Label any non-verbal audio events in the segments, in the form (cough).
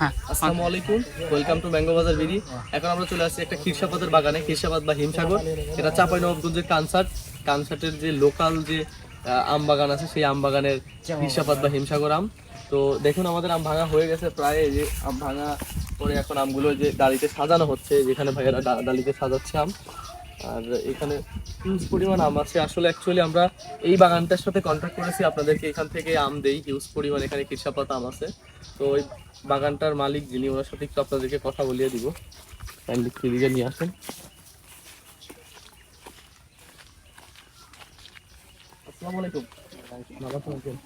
হ্যাঁ আসসালামু আলাইকুম। ওয়েলকাম টু ম্যাঙ্গো বাজার এখন আমরা চলে আসছি একটা খিরসাপাতের বাগানে খিরসাপাত বা হিমসাগর। এটা কানসার্ট কানসার্টের যে লোকাল যে আম বাগান আছে, সেই আম বাগানের খিরসাপাত বা হিমসাগর আম। তো দেখুন, আমাদের আম ভাঙা হয়ে গেছে প্রায় যে আম ভাঙা পরে এখন আমগুলো যে ডালিতে সাজানো হচ্ছে, যেখানে ভাইয়েরা ডালিতে সাজাচ্ছে আম। আর এখানে হিউজ পরিমাণ আম আছে। আসলে অ্যাকচুয়ালি আমরা এই বাগানটার সাথে কন্ট্যাক্ট করেছি আপনাদেরকে এখান থেকে আম দেই। হিউজ পরিমাণ এখানে কৃষাপাত আম আছে। তো ওই বাগানটার মালিক যিনি ওনার সাথে একটু আপনাদেরকে কথা বলিয়ে দিব। কাইন্ডলি ফিরিয়ে নিয়ে আসেন। আসসালামু আলাইকুম। ভালো আছেন?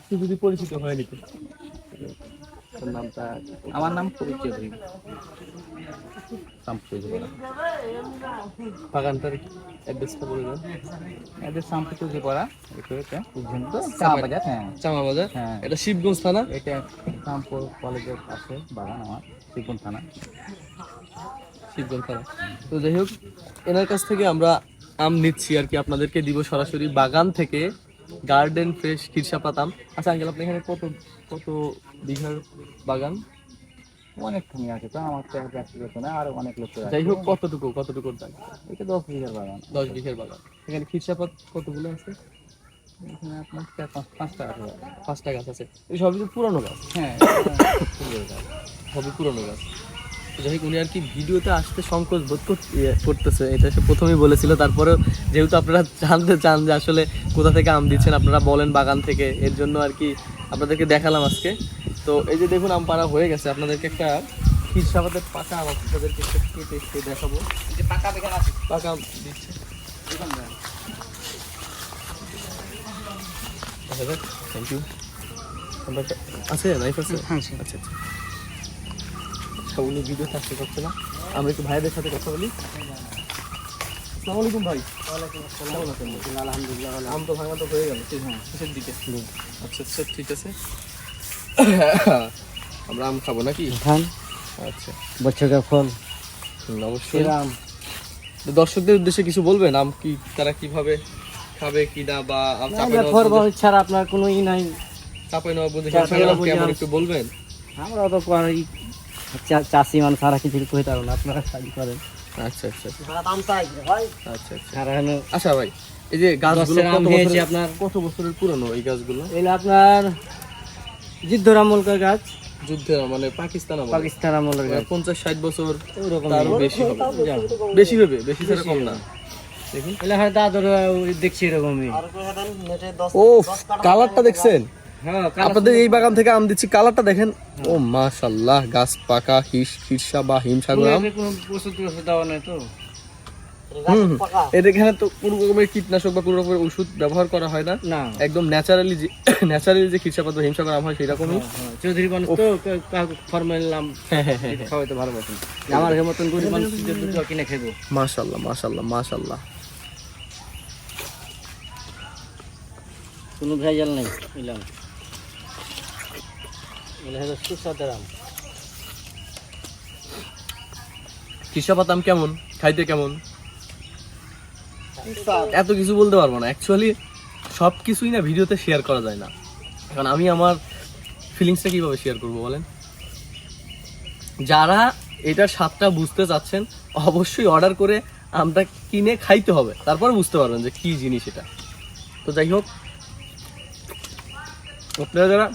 একটু যদি পরিচিত হয়ে নিতে। নামটা? আমার নাম শামপুর বাগানটার অ্যাড্রেসটা বলে দেন পড়া এটা বাজার হ্যাঁ। হ্যাঁ। এটা শিবগঞ্জ থানা? এটা কলেজের পাশে বাগান আমার শ্রীকুন থানা। শিবগঞ্জ থানা। তো যাই হোক এনার কাছ থেকে আমরা আম নিচ্ছি আর কি আপনাদেরকে দিব সরাসরি বাগান থেকে গার্ডেন ফ্রেশ খিরসাপাত পাতাম। আচ্ছা আঙ্কেল আপনি এখানে কত কত বিঘার বাগান? অনেকখানি আছে তো আমার তো এক ব্যক্তিগত না আরও অনেক লোক আছে যাই হোক কতটুকু কতটুকুর দাম? এটা দশ বিঘার বাগান। দশ বিঘের বাগান। এখানে খিরসাপাত কতগুলো আছে? এখানে আপনার পাঁচটা আছে পাঁচটা গাছ আছে এই সবই তো পুরনো গাছ? হ্যাঁ (coughs) সবই পুরনো গাছ। যাই হোক উনি আর কি ভিডিওতে আসতে সংকোচ বোধ ইয়ে করতেছে এটা সে প্রথমেই বলেছিল। তারপরেও যেহেতু আপনারা জানতে চান যে আসলে কোথা থেকে আম দিচ্ছেন আপনারা বলেন বাগান থেকে এর জন্য আর কি আপনাদেরকে দেখালাম আজকে। তো এই যে দেখুন আম পাড়া হয়ে গেছে। আপনাদেরকে একটা খিরসাবাদের পাকা আম আপনাদেরকে একটু কেটে দেখাবো। যে পাকা বেকার আছে। পাকা আম দিচ্ছে। থ্যাংক ইউ আছে? নাইফ আছে? আচ্ছা আচ্ছা। আচ্ছা উনি ভিডিও থাকতে পারছে না। আমরা একটু ভাইদের সাথে কথা বলি। আসসালামু আলাইকুম ভাই। আলহামদুলিল্লাহ আম তো ভাঙা তো হয়ে গেল। ঠিক হ্যাঁ শেষের দিকে। আচ্ছা আচ্ছা ঠিক আছে। (laughs) আমরা আম খাব নাকি? আচ্ছা। বছরের ফল অবশ্যই। আম। দর্শকদের উদ্দেশ্যে কিছু বলবেন? আম কি তারা কীভাবে খাবে কি না বা আম ফল ছাড়া আপনার কোনো ই নাই। নেওয়া বলতে কেমন একটু বলবেন? আমরা তো চাষি মানুষ সারা কিছু কইতে পারব না আপনারা কাজ করেন। আচ্ছা আচ্ছা আচ্ছা। আচ্ছা আচ্ছা। আচ্ছা ভাই এই যে গাছগুলো কত বছরের আপনার কত বছরের পুরনো এই গাছগুলো? এগুলো আপনার যুদ্ধ আমলকার গাছ? যুদ্ধে মানে পাকিস্তান আমলে। পাকিস্তান আমলের গাছ। পঞ্চাশ ষাট বছর ওরকম তারও বেশি হবে। বেশি হবে বেশি ছাড়া কম না। দেখুন। এগুলো হয় দাদর দেখছি এরকমই। ও কালারটা দেখছেন? হ্যাঁ আপনাদের এই বাগান থেকে আম দিচ্ছি। কালারটা দেখেন? ও মাশাল্লাহ গাছ পাকা হিস হিরসা বা হিমসাগর আম। কোনো ওষুধ দেওয়া নেই তো? হুম, হুম। এখানে তো কোনো রকমের কীটনাশক বা কোনো রকমের ওষুধ ব্যবহার করা হয় না। একদম ন্যাচারালি যে (coughs) ন্যাচারালি যে খিরসাপাত হিমসাগর আম হয় সেরকমই চৌধুরী মানুষ তো ফরমাইলাম হ্যাঁ হ্যাঁ হ্যাঁ খাওয়াইতে ভালোবাসেন আমার মতন গরিব মানুষ যে দুটো কিনে মাশাল্লাহ মাশাল্লাহ মাশাল্লাহ। কোনো ভেজাল নেই বুঝলাম আম। কেমন? খাইতে কেমন? এত কিছু বলতে পারব না। অ্যাকচুয়ালি সব কিছুই না ভিডিওতে শেয়ার করা যায় না। কারণ আমি আমার ফিলিংসটা কীভাবে শেয়ার করব বলেন? যারা এটার স্বাদটা বুঝতে চাচ্ছেন, অবশ্যই অর্ডার করে আমটা কিনে খাইতে হবে। তারপর বুঝতে পারবেন যে কি জিনিস এটা। তো যাই হোক, আপনারা যারা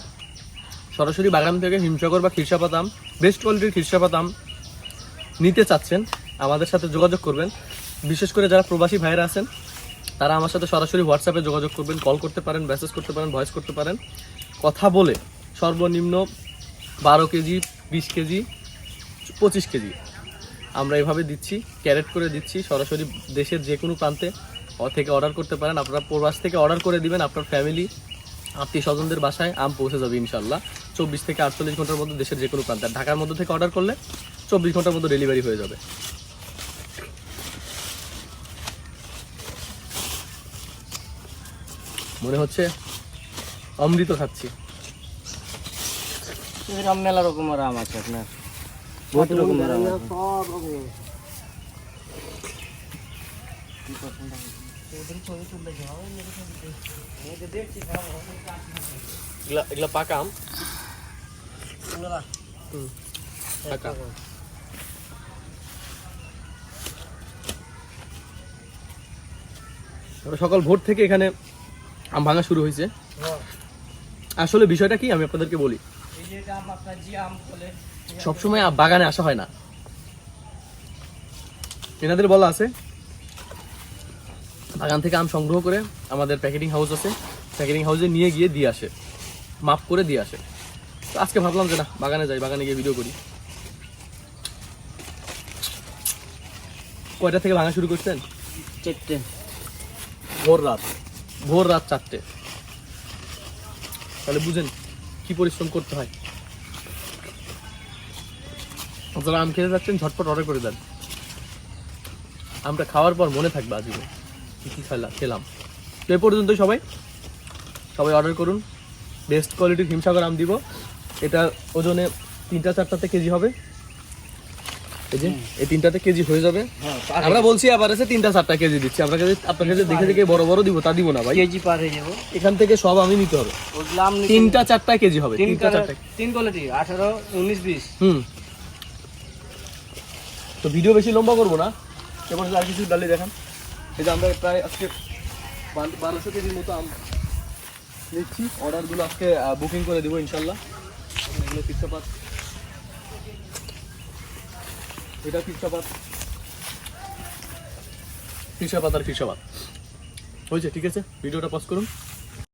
সরাসরি বাগান থেকে হিমসাগর বা খিরসাপাত আম বেস্ট কোয়ালিটির খিরসাপাত আম নিতে চাচ্ছেন, আমাদের সাথে যোগাযোগ করবেন। বিশেষ করে যারা প্রবাসী ভাইরা আছেন, তারা আমার সাথে সরাসরি হোয়াটসঅ্যাপে যোগাযোগ করবেন কল করতে পারেন মেসেজ করতে পারেন ভয়েস করতে পারেন। কথা বলে সর্বনিম্ন বারো কেজি, বিশ কেজি, পঁচিশ কেজি আমরা এভাবে দিচ্ছি, ক্যারেট করে দিচ্ছি, সরাসরি দেশের যে কোনো প্রান্তে থেকে অর্ডার করতে পারেন। আপনারা প্রবাস থেকে অর্ডার করে দিবেন, আপনার ফ্যামিলি আত্মীয় স্বজনদের বাসায় আম পৌঁছে যাবে ইনশাল্লাহ চব্বিশ থেকে আটচল্লিশ ঘণ্টার মধ্যে দেশের যে কোনো প্রান্তে। ঢাকার মধ্যে থেকে অর্ডার করলে চব্বিশ ঘণ্টার মধ্যে ডেলিভারি হয়ে যাবে। মনে হচ্ছে অমৃত খাচ্ছি। আম মেলা রকমের আম আছে আপনার। বহুত রকমের আম আছে? এগুলা এগুলা পাকা আম? হুম সকাল ভোর থেকে এখানে আম ভাঙা শুরু হয়েছে। আসলে বিষয়টা কি আমি আপনাদেরকে বলি। সবসময় বাগানে আসা হয় না। এনাদের বলা আছে বাগান থেকে আম সংগ্রহ করে আমাদের প্যাকেটিং হাউস আছে। প্যাকেটিং হাউসে নিয়ে গিয়ে দিয়ে আসে মাপ করে দিয়ে আসে। তো আজকে ভাবলাম যে না বাগানে যাই বাগানে গিয়ে ভিডিও করি। কয়টা থেকে ভাঙা শুরু করছেন? চারটে। ভোর রাত। ভোর রাত চারটে। তাহলে বুঝেন কি পরিশ্রম করতে হয়। যারা আম খেতে যাচ্ছেন, ঝটপট অর্ডার করে দেন। আমটা খাওয়ার পর মনে থাকবে আজকে কি খেলাম খেলাম। তো এ পর্যন্ত সবাই। সবাই অর্ডার করুন। বেস্ট কোয়ালিটির হিমসাগর আম দিব। এটা ওজনে তিনটা চারটাতে কেজি হবে। এই যে এই তিনটাতে কেজি হয়ে যাবে। আমরা বলছি আবার আছে তিনটা চারটা কেজি দিচ্ছি। আমরা কাছে আপনার কাছে দেখে দেখে বড় বড় দিব তা দিব না ভাই। কেজি পার হয়ে যাব এখান থেকে সব আমি নিতে হবে। তিনটা চারটা কেজি হবে। তিন তিনটা চারটা তিন কোয়ালিটি আঠারো উনিশ বিশ। হুম। তো ভিডিও বেশি লম্বা করব না। এবার আর কিছু ডালি দেখান। এই যে আমরা প্রায় আজকে বারোশো কেজির মতো আম নিচ্ছি। অর্ডারগুলো আজকে বুকিং করে দেবো ইনশাল্লাহ। এগুলো পিৎসাপাত। এটা পিৎসাপাত পিৎসাপাত আর পিৎসাপাত হয়েছে ঠিক আছে? ভিডিওটা পজ করুন।